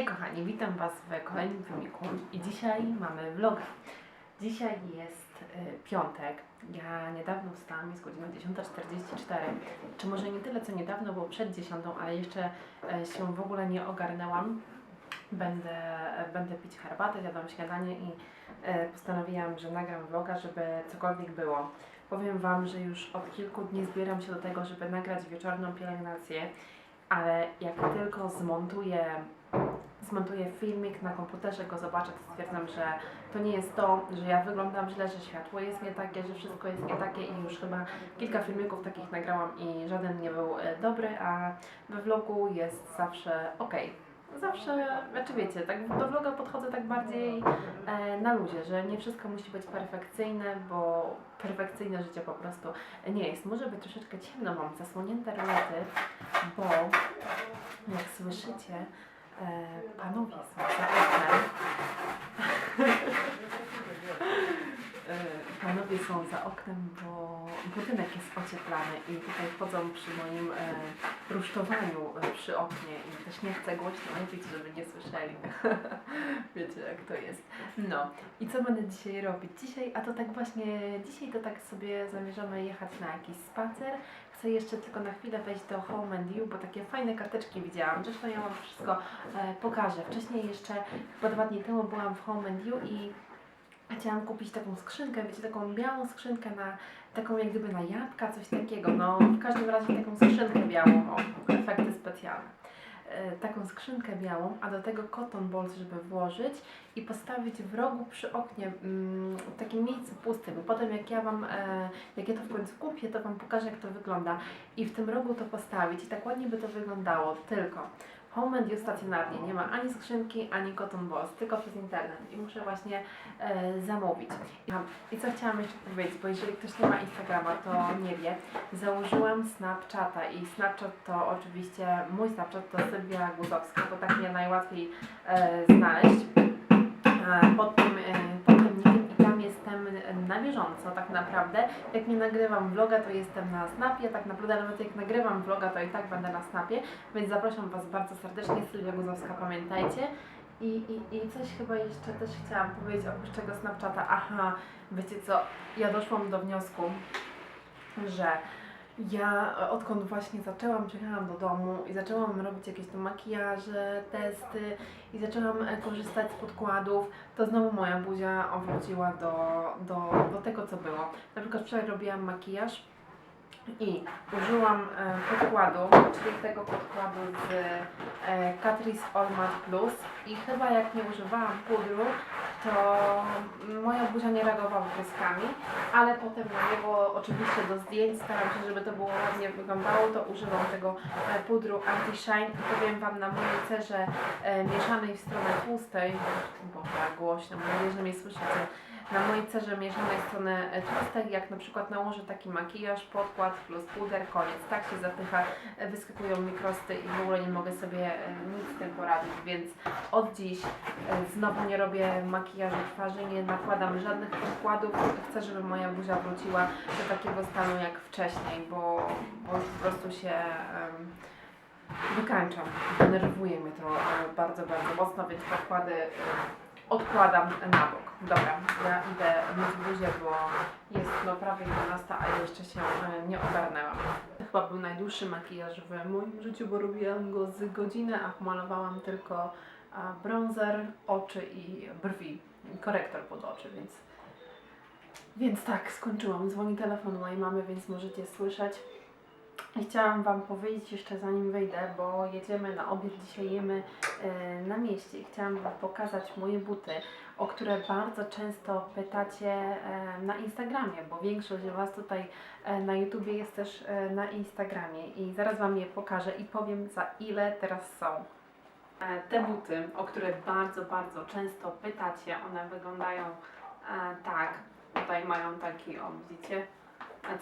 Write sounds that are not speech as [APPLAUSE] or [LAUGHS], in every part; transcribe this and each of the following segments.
Hej kochani, witam Was w kolejnym filmiku i dzisiaj mamy vloga. Dzisiaj jest y, piątek, ja niedawno wstałam, jest godzina 10.44, czy może nie tyle co niedawno, bo przed 10, ale jeszcze y, się w ogóle nie ogarnęłam. Będę, będę pić herbatę, jadłam śniadanie i y, postanowiłam, że nagram vloga, żeby cokolwiek było. Powiem Wam, że już od kilku dni zbieram się do tego, żeby nagrać wieczorną pielęgnację, ale jak tylko zmontuję zmontuję filmik na komputerze, go zobaczę, to stwierdzam, że to nie jest to, że ja wyglądam źle, że światło jest nie takie, że wszystko jest nie takie i już chyba kilka filmików takich nagrałam i żaden nie był e, dobry, a we vlogu jest zawsze ok. Zawsze, znaczy wiecie, tak do vloga podchodzę tak bardziej e, na luzie, że nie wszystko musi być perfekcyjne, bo perfekcyjne życie po prostu nie jest. Może być troszeczkę ciemno, mam zasłonięte rolety, bo jak słyszycie, panowie są za oknem. [LAUGHS] E, Panowie są za oknem, bo budynek jest ocieplany i tutaj chodzą przy moim e, rusztowaniu e, przy oknie i też nie chcę głośno mówić, żeby nie słyszeli. [LAUGHS] Wiecie jak to jest. No i co będę dzisiaj robić? Dzisiaj, a to tak właśnie, dzisiaj to tak sobie zamierzamy jechać na jakiś spacer. Chcę jeszcze tylko na chwilę wejść do Home and You, bo takie fajne karteczki widziałam. Zresztą ja Wam wszystko e, pokażę. Wcześniej jeszcze, chyba dwa dni temu byłam w Home and You i chciałam kupić taką skrzynkę, wiecie, taką białą skrzynkę na, taką jak gdyby na jabłka, coś takiego. No w każdym razie taką skrzynkę białą, o, efekty specjalne. E, taką skrzynkę białą, a do tego cotton balls, żeby włożyć i postawić w rogu przy oknie, mm, w takim miejscu pustym. I potem jak ja Wam, e, jak ja to w końcu kupię, to Wam pokażę jak to wygląda. I w tym rogu to postawić i tak ładnie by to wyglądało, tylko Home and You stacjonarnie, nie ma ani skrzynki, ani cotton balls, tylko przez internet. I muszę właśnie e, zamówić. I, co chciałam jeszcze powiedzieć, bo jeżeli ktoś nie ma Instagrama, to nie wie, założyłam Snapchata i Snapchat to oczywiście, mój Snapchat to Sylwia Guzowska, bo tak mnie najłatwiej e, znaleźć. E, pod tym, e, jestem na bieżąco tak naprawdę. Jak nie nagrywam vloga, to jestem na Snapie, tak naprawdę nawet jak nagrywam vloga, to i tak będę na Snapie, więc zapraszam Was bardzo serdecznie, Sylwia Guzowska, pamiętajcie. I, i, I coś chyba jeszcze też chciałam powiedzieć oprócz tego Snapchata. Aha, wiecie co, ja doszłam do wniosku, że ja e, odkąd właśnie zaczęłam, przyjechałam do domu i zaczęłam robić jakieś tam makijaże, testy i zaczęłam e, korzystać z podkładów, to znowu moja buzia wróciła do, do, do tego, co było. Na przykład wczoraj robiłam makijaż i użyłam e, podkładu, czyli tego podkładu z Catrice All Matte Plus i chyba jak nie używałam pudru, to moja buzia nie reagowała błyskami, ale potem na niego oczywiście do zdjęć staram się, żeby to było ładnie wyglądało, to używam tego e, pudru Anti-Shine i powiem Wam na mojej cerze e, mieszanej w stronę tłustej, bo tak głośno, mam nadzieję, że mnie słyszycie, na mojej cerze mieszanej w stronę e, tłustej, jak na przykład nałożę taki makijaż, podkład plus puder, koniec, tak się zapycha, e, wyskakują mikrosty i w ogóle nie mogę sobie e, nic z tym poradzić, więc od dziś znowu nie robię makijażu twarzy, nie nakładam żadnych podkładów, chcę, żeby moja buzia wróciła do takiego stanu jak wcześniej, bo, bo po prostu się em, wykańczam, denerwuje mnie to bardzo, bardzo mocno, więc podkłady odkładam na bok. Dobra, ja idę myć buzię, bo jest no prawie 12, a jeszcze się e, nie ogarnęłam. To chyba był najdłuższy makijaż w moim życiu, bo robiłam go z godziny, a malowałam tylko bronzer, oczy i brwi. Korektor pod oczy, więc... Więc tak, skończyłam. Dzwoni telefon mojej mamy, więc możecie słyszeć. I chciałam Wam powiedzieć jeszcze zanim wyjdę, bo jedziemy na obiad, dzisiaj jemy e, na mieście chciałam Wam pokazać moje buty, o które bardzo często pytacie e, na Instagramie, bo większość z Was tutaj e, na YouTubie jest też na Instagramie i zaraz Wam je pokażę i powiem za ile teraz są. Te buty, o które bardzo, bardzo często pytacie, one wyglądają tak. Tutaj mają taki, o widzicie,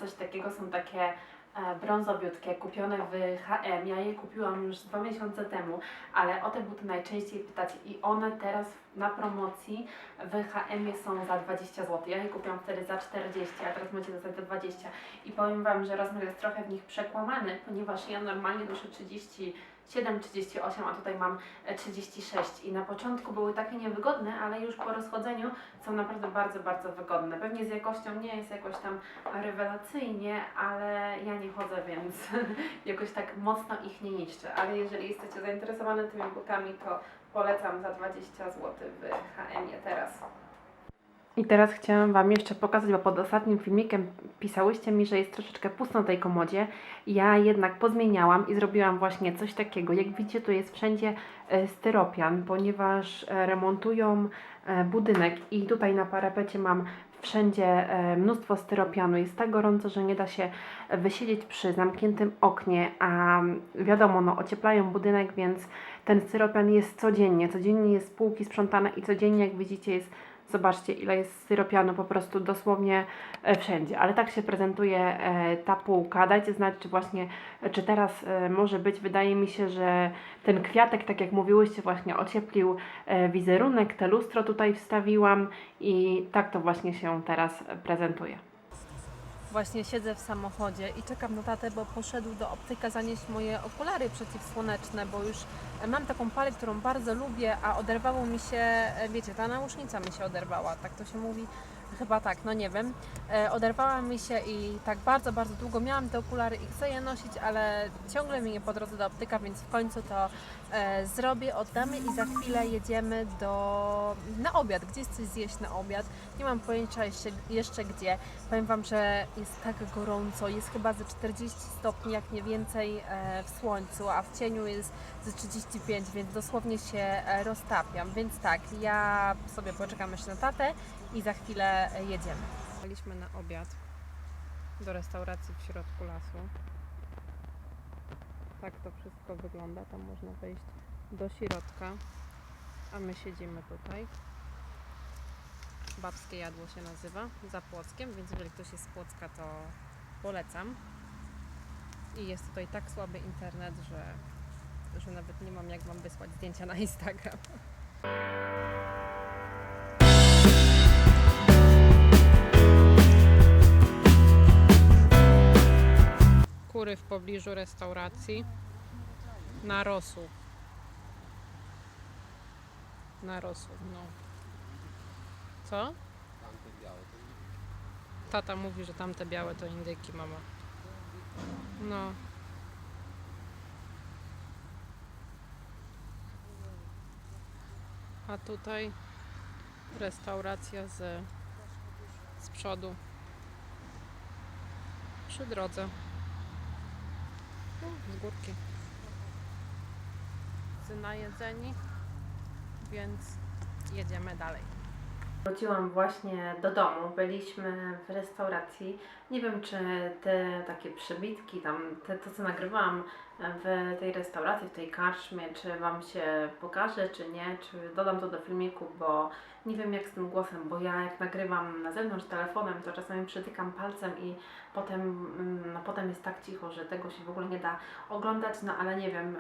coś takiego, są takie e, brązowiutkie, kupione w H&M. Ja je kupiłam już dwa miesiące temu, ale o te buty najczęściej pytacie i one teraz na promocji w H&M są za 20 zł. Ja je kupiłam wtedy za 40, a teraz macie za te 20 i powiem Wam, że rozmiar jest trochę w nich przekłamany, ponieważ ja normalnie noszę 30 7,38, a tutaj mam e, 36 i na początku były takie niewygodne, ale już po rozchodzeniu są naprawdę bardzo, bardzo wygodne. Pewnie z jakością nie jest jakoś tam rewelacyjnie, ale ja nie chodzę, więc [LAUGHS] jakoś tak mocno ich nie niszczę. Ale jeżeli jesteście zainteresowane tymi butami, to polecam za 20 zł w H&M teraz. I teraz chciałam Wam jeszcze pokazać, bo pod ostatnim filmikiem pisałyście mi, że jest troszeczkę pusto tej komodzie. Ja jednak pozmieniałam i zrobiłam właśnie coś takiego. Jak widzicie, tu jest wszędzie e, styropian, ponieważ e, remontują e, budynek i tutaj na parapecie mam wszędzie mnóstwo styropianu. Jest tak gorąco, że nie da się wysiedzieć przy zamkniętym oknie, a wiadomo, no ocieplają budynek, więc ten styropian jest codziennie. Codziennie jest półki sprzątane i codziennie, jak widzicie, jest Zobaczcie, ile jest styropianu po prostu dosłownie e, wszędzie. Ale tak się prezentuje e, ta półka. Dajcie znać, czy właśnie, czy teraz e, może być. Wydaje mi się, że ten kwiatek, tak jak mówiłyście, właśnie ocieplił wizerunek. Te lustro tutaj wstawiłam i tak to właśnie się teraz prezentuje. Właśnie siedzę w samochodzie i czekam na tatę, bo poszedł do optyka zanieść moje okulary przeciwsłoneczne, bo już mam taką parę, którą bardzo lubię, a oderwało mi się, wiecie, ta nausznica mi się oderwała, tak to się mówi, chyba tak, no nie wiem. E, oderwała mi się i tak bardzo, bardzo długo miałam te okulary i chcę je nosić, ale ciągle mi nie po drodze do optyka, więc w końcu to e, zrobię, oddamy i za chwilę jedziemy do, na obiad, gdzieś coś zjeść na obiad. Nie mam pojęcia jeszcze, jeszcze gdzie. Powiem Wam, że jest tak gorąco, jest chyba ze 40 stopni, jak nie więcej e, w słońcu, a w cieniu jest ze 35, więc dosłownie się e, roztapiam. Więc tak, ja sobie poczekam jeszcze na tatę i za chwilę jedziemy. Byliśmy na obiad do restauracji w środku lasu. Tak to wszystko wygląda. Tam można wejść do środka, a my siedzimy tutaj. Babskie jadło się nazywa, za Płockiem, więc jeżeli ktoś jest z Płocka, to polecam. I jest tutaj tak słaby internet, że, że nawet nie mam jak Wam wysłać zdjęcia na Instagram. Kury w pobliżu restauracji. Na rosół. Na rosół, no. Co? Tata mówi, że tamte białe to indyki, mama. No. A tutaj restauracja z, z przodu. Przy drodze. Z górki. Wszyscy najedzeni, więc jedziemy dalej. Wróciłam właśnie do domu. Byliśmy w restauracji. Nie wiem, czy te takie przebitki, tam te, to co nagrywałam w tej restauracji, w tej karczmie, czy Wam się pokaże, czy nie, czy dodam to do filmiku, bo nie wiem jak z tym głosem, bo ja jak nagrywam na zewnątrz telefonem, to czasami przytykam palcem i potem, mm, no, potem jest tak cicho, że tego się w ogóle nie da oglądać, no ale nie wiem,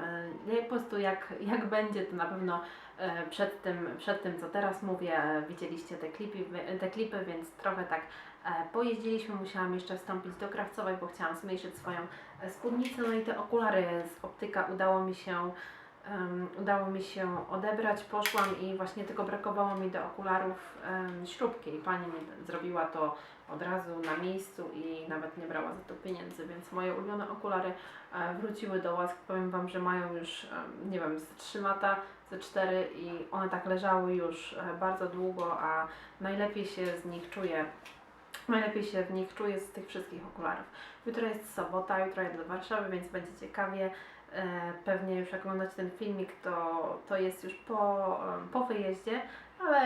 ja po prostu jak, jak będzie, to na pewno przed tym, przed tym co teraz mówię, e, widzieliście te klipy, te klipy, więc trochę tak e, pojeździliśmy, musiałam jeszcze wstąpić do Krawcowej, bo chciałam zmniejszyć swoją e, spódnicę, no i te okulary z optyka udało mi się em, udało mi się odebrać, poszłam i właśnie tylko brakowało mi do okularów em, śrubki i pani zrobiła to od razu na miejscu i nawet nie brała za to pieniędzy, więc moje ulubione okulary e, wróciły do łask. Powiem Wam, że mają już, em, nie wiem, z 3 lata, ze 4 i one tak leżały już e, bardzo długo, a najlepiej się z nich czuję. Najlepiej się w nich czuję z tych wszystkich okularów. Jutro jest sobota, jutro jadę do Warszawy, więc będzie ciekawie. E, Pewnie już jak oglądacie ten filmik, to, to jest już po, po wyjeździe, ale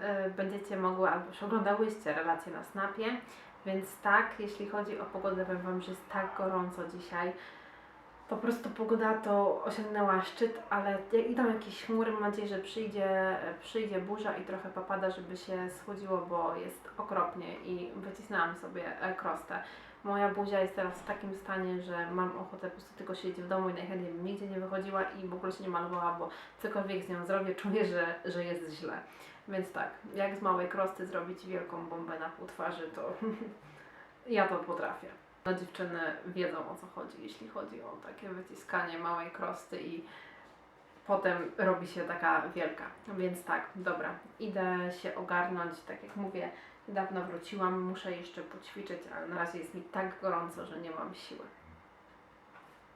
e, będziecie mogły, albo już oglądałyście relacje na Snapie, więc tak, jeśli chodzi o pogodę, powiem Wam, że jest tak gorąco dzisiaj. Po prostu pogoda to osiągnęła szczyt, ale idą jakieś chmury, mam nadzieję, że przyjdzie, przyjdzie burza i trochę popada, żeby się schłodziło, bo jest okropnie i wycisnęłam sobie e, krostę. Moja buzia jest teraz w takim stanie, że mam ochotę po prostu tylko siedzieć w domu i najchętniej bym nigdzie nie wychodziła i w ogóle się nie malowała, bo cokolwiek z nią zrobię, czuję, że, że jest źle. Więc tak, jak z małej krosty zrobić wielką bombę na pół twarzy, to [LAUGHS] ja to potrafię. No dziewczyny wiedzą o co chodzi, jeśli chodzi o takie wyciskanie małej krosty i potem robi się taka wielka. Więc tak, dobra, idę się ogarnąć, tak jak mówię, niedawno wróciłam, muszę jeszcze poćwiczyć, ale na razie jest mi tak gorąco, że nie mam siły.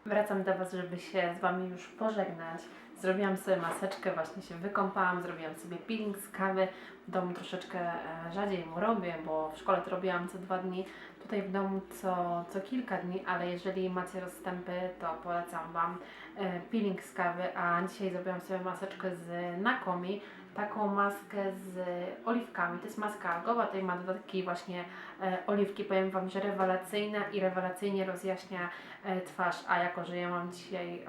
Wracam do Was, żeby się z Wami już pożegnać. Zrobiłam sobie maseczkę, właśnie się wykąpałam, zrobiłam sobie peeling z kawy. W domu troszeczkę e, rzadziej mu robię, bo w szkole to robiłam co dwa dni, tutaj w domu co, co kilka dni, ale jeżeli macie rozstępy, to polecam Wam e, peeling z kawy, a dzisiaj zrobiłam sobie maseczkę z Nakomi, taką maskę z oliwkami. To jest maska algowa, tutaj ma dodatki właśnie e, oliwki. Powiem Wam, że rewelacyjna i rewelacyjnie rozjaśnia e, twarz, a jako, że ja mam dzisiaj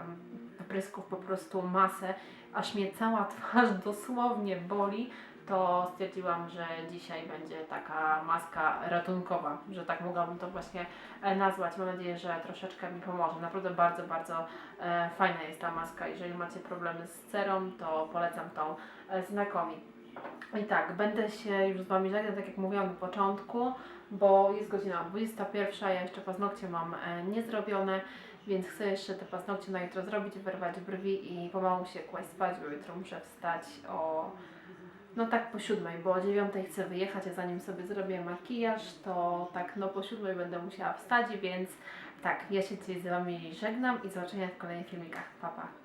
prysków po prostu masę, aż mnie cała [LAUGHS] twarz dosłownie boli, to stwierdziłam, że dzisiaj będzie taka maska ratunkowa, że tak mogłabym to właśnie e, nazwać. Mam nadzieję, że troszeczkę mi pomoże. Naprawdę bardzo, bardzo e, fajna jest ta maska. Jeżeli macie problemy z cerą, to polecam tą e, znakomi. I tak, będę się już z Wami żegnać, tak jak mówiłam na początku, bo jest godzina 21, ja jeszcze paznokcie mam niezrobione, więc chcę jeszcze te paznokcie na jutro zrobić, wyrwać brwi i pomału się kłaść spać, bo jutro muszę wstać o no tak po siódmej, bo o dziewiątej chcę wyjechać, a zanim sobie zrobię makijaż, to tak no po siódmej będę musiała wstać, więc tak, ja się dzisiaj z Wami żegnam i do zobaczenia w kolejnych filmikach. Pa, pa.